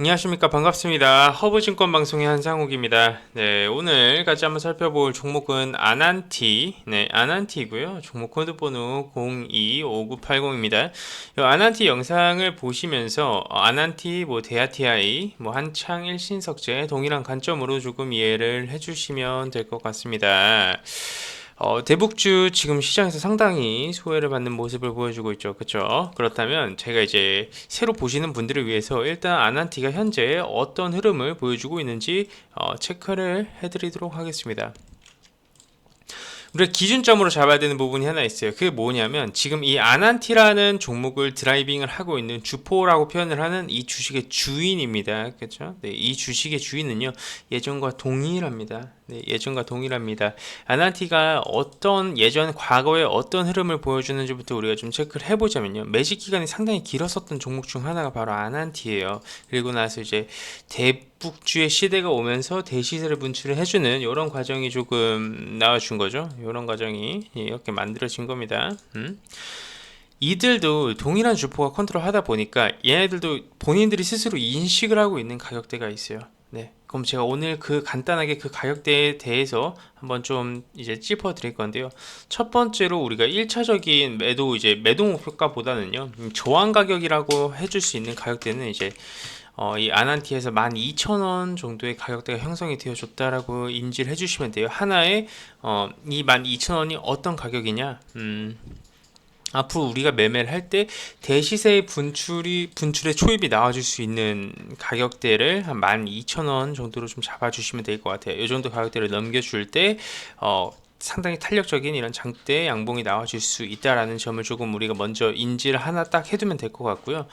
안녕하십니까. 반갑습니다. 허브증권 방송의 한상욱입니다. 네 오늘 같이 한번 살펴볼 종목은 아난티. 네 아난티고요. 종목 코드 번호 025980입니다. 이 아난티 영상을 보시면서 어, 아난티 뭐 데아티아이 뭐 한창 일신석재 동일한 관점으로 조금 이해를 해주시면 될 것 같습니다 어, 대북주 지금 시장에서 상당히 소외를 받는 모습을 보여주고 있죠. 그렇죠? 그렇다면 제가 이제 새로 보시는 분들을 위해서 일단 아난티가 현재 어떤 흐름을 보여주고 있는지 어, 체크를 해드리도록 하겠습니다. 우리가 기준점으로 잡아야 되는 부분이 하나 있어요. 그게 뭐냐면 지금 이 아난티라는 종목을 드라이빙을 하고 있는 주포라고 표현을 하는 이 주식의 주인입니다. 그렇죠? 네, 이 주식의 주인은요 예전과 동일합니다. 네, 예전과 동일합니다. 아난티가 어떤 예전 과거에 어떤 흐름을 보여주는지부터 우리가 좀 체크를 해보자면요. 매직 기간이 상당히 길었었던 종목 중 하나가 바로 아난티예요. 그리고 나서 이제 대북주의 시대가 오면서 대시세를 분출을 해주는 이런 과정이 조금 나와준 거죠. 이런 과정이 이렇게 만들어진 겁니다. 음? 이들도 동일한 주포가 컨트롤 하다 보니까 얘네들도 본인들이 스스로 인식을 하고 있는 가격대가 있어요. 네. 그럼 제가 오늘 그 간단하게 그 가격대에 대해서 한번 좀 이제 짚어 드릴 건데요. 첫 번째로 우리가 1차적인 매도 이제 매도 목표가보다는요. 음, 저항 가격이라고 해줄 수 있는 가격대는 이제 어, 이 아난티에서 12,000원 정도의 가격대가 형성이 되어졌다라고 인지를 해주시면 돼요. 하나에 어, 이 12,000원이 어떤 가격이냐? 음, 앞으로 우리가 매매를 할 때 대시세의 분출이 분출의 초입이 나와줄 수 있는 가격대를 한 12,000원 정도로 좀 잡아주시면 될 것 같아요. 이 정도 가격대를 넘겨줄 때 어, 상당히 탄력적인 이런 장대 양봉이 나와줄 수 있다라는 점을 조금 우리가 먼저 인지를 하나 딱 해두면 될 것 같고요.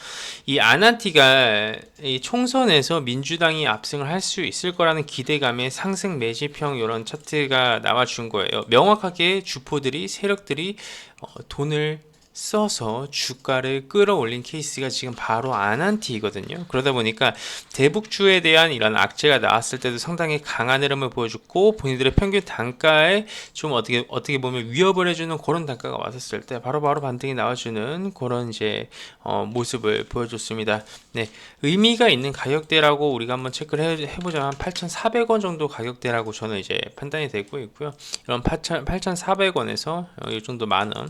이 아난티가 이 총선에서 민주당이 압승을 할 수 있을 거라는 기대감에 상승 매집형 이런 차트가 나와준 거예요. 명확하게 주포들이 세력들이 어, 돈을 써서 주가를 끌어올린 케이스가 지금 바로 아난티이거든요. 그러다 보니까 대북주에 대한 이런 악재가 나왔을 때도 상당히 강한 흐름을 보여줬고 본인들의 평균 단가에 좀 어떻게 어떻게 보면 위협을 해주는 그런 단가가 왔었을 때 바로바로 반등이 나와주는 그런 이제 어, 모습을 보여줬습니다. 네, 의미가 있는 가격대라고 우리가 한번 체크를 해, 해보자면 8,400원 정도 가격대라고 저는 이제 판단이 되고 있고요. 이런 8,400원에서 이 정도 만 원.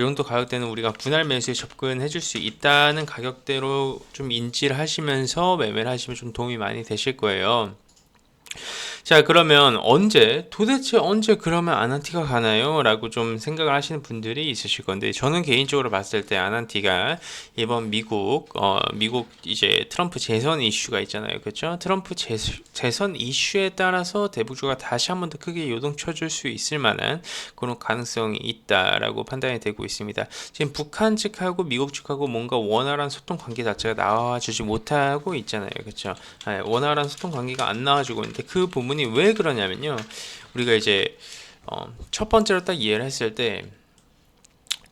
이 정도 가격대는 우리가 분할 매수에 접근해 줄 수 있다는 가격대로 좀 인지를 하시면서 매매를 하시면 좀 도움이 많이 되실 거예요. 자 그러면 언제 도대체 언제 그러면 아난티가 가나요? 라고 좀 생각을 하시는 분들이 있으실 건데 저는 개인적으로 봤을 때 아난티가 이번 미국 어 미국 이제 트럼프 재선 이슈가 있잖아요 그렇죠? 트럼프 재, 재선 이슈에 따라서 대북주가 다시 한 번 더 크게 요동쳐줄 수 있을 만한 그런 가능성이 있다라고 판단이 되고 있습니다 지금 북한 측하고 미국 측하고 뭔가 원활한 소통 관계 자체가 나와주지 못하고 있잖아요 그렇죠? 아, 원활한 소통 관계가 안 나와주고 있는데 그 부분 부분이 왜 그러냐면요. 우리가 이제 어, 첫 번째로 딱 이해를 했을 때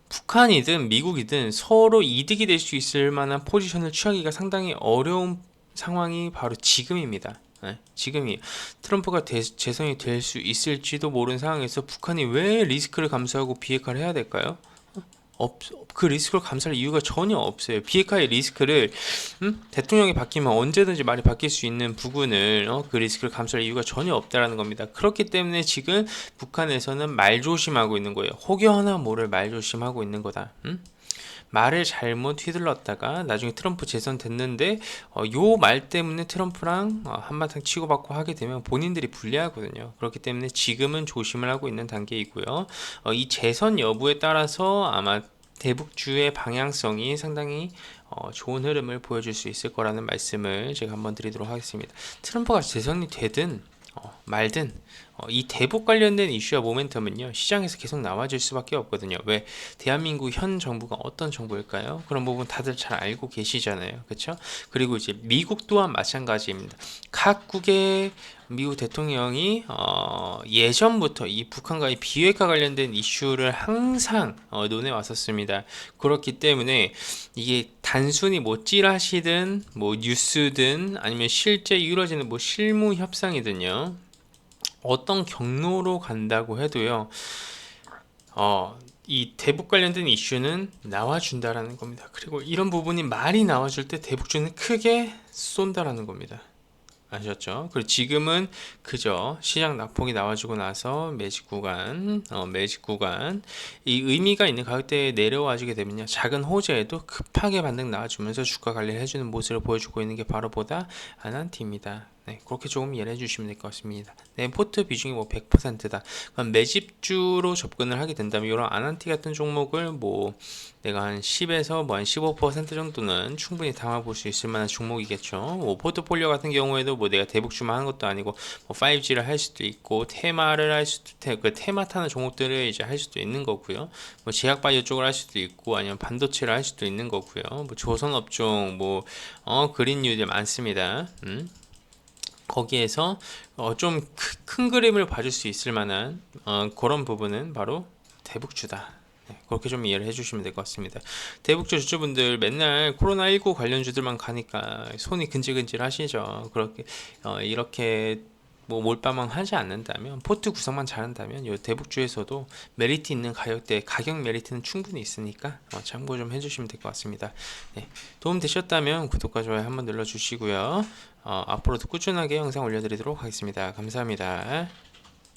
북한이든 미국이든 서로 이득이 될 수 있을 만한 포지션을 취하기가 상당히 어려운 상황이 바로 지금입니다. 네, 지금이 트럼프가 대, 재선이 될 수 있을지도 모르는 상황에서 북한이 왜 리스크를 감수하고 비핵화를 해야 될까요? 없, 그 리스크를 감수할 이유가 전혀 없어요. 비핵화의 리스크를 음? 대통령이 바뀌면 언제든지 말이 바뀔 수 있는 부분을 어? 그 리스크를 감수할 이유가 전혀 없다라는 겁니다. 그렇기 때문에 지금 북한에서는 말 조심하고 있는 거예요. 혹여나 모를 말 조심하고 있는 거다. 음? 말을 잘못 휘둘렀다가 나중에 트럼프 재선 됐는데 어, 요말 때문에 트럼프랑 어, 한바탕 치고받고 하게 되면 본인들이 불리하거든요. 그렇기 때문에 지금은 조심을 하고 있는 단계이고요. 어, 이 재선 여부에 따라서 아마 대북주의 방향성이 상당히 어, 좋은 흐름을 보여줄 수 있을 거라는 말씀을 제가 한번 드리도록 하겠습니다. 트럼프가 재선이 되든 어, 말든 어, 이 대북 관련된 이슈와 모멘텀은요 시장에서 계속 나와줄 수밖에 없거든요. 왜 대한민국 현 정부가 어떤 정부일까요? 그런 부분 다들 잘 알고 계시잖아요, 그렇죠? 그리고 이제 미국 또한 마찬가지입니다. 각국의 미국 대통령이 어, 예전부터 이 북한과의 비핵화 관련된 이슈를 항상 어, 논해 왔었습니다. 그렇기 때문에 이게 단순히 뭐 찌라시든 뭐 뉴스든 아니면 실제 이루어지는 뭐 실무 협상이든요. 어떤 경로로 간다고 해도요. 어, 이 대북 관련된 이슈는 나와준다라는 겁니다. 그리고 이런 부분이 말이 나와줄 때 대북주는 크게 쏜다라는 겁니다. 아셨죠? 그리고 지금은 그저 시장 낙폭이 나와주고 나서 매직 구간, 어, 매직 구간 이 의미가 있는 가격대에 내려와주게 되면요 작은 호재에도 급하게 반등 나와주면서 주가 관리를 해주는 모습을 보여주고 있는 게 바로 보다 아난티입니다. 네, 그렇게 조금 이해를 해주시면 될 것 같습니다. 네, 포트 비중이 뭐 100%다. 그럼 매집주로 접근을 하게 된다면 이런 아난티 같은 종목을 뭐 내가 한 10에서 뭐 한 15% 정도는 충분히 담아볼 수 있을 만한 종목이겠죠. 뭐 포트폴리오 같은 경우에도 뭐 내가 대북주만 하는 것도 아니고 뭐 5G를 할 수도 있고 테마를 할 수도 테, 그 테마 타는 종목들을 이제 할 수도 있는 거고요. 뭐 제약 바이오 쪽을 할 수도 있고 아니면 반도체를 할 수도 있는 거고요. 뭐 조선 업종 뭐어 그린 뉴들 많습니다. 음. 거기에서 어, 좀 큰 그림을 봐줄 수 있을 만한 어, 그런 부분은 바로 대북주다. 네, 그렇게 좀 이해를 해주시면 될 것 같습니다. 대북주 주주분들 맨날 코로나19 관련주들만 가니까 손이 근질근질 하시죠. 그렇게 어, 이렇게 뭐 몰빵만 하지 않는다면 포트 구성만 잘한다면 이 대북주에서도 메리트 있는 가격대 가격 메리트는 충분히 있으니까 어, 참고 좀 해주시면 될 것 같습니다. 네, 도움 되셨다면 구독과 좋아요 한번 눌러주시고요. 어, 앞으로도 꾸준하게 영상 올려드리도록 하겠습니다. 감사합니다.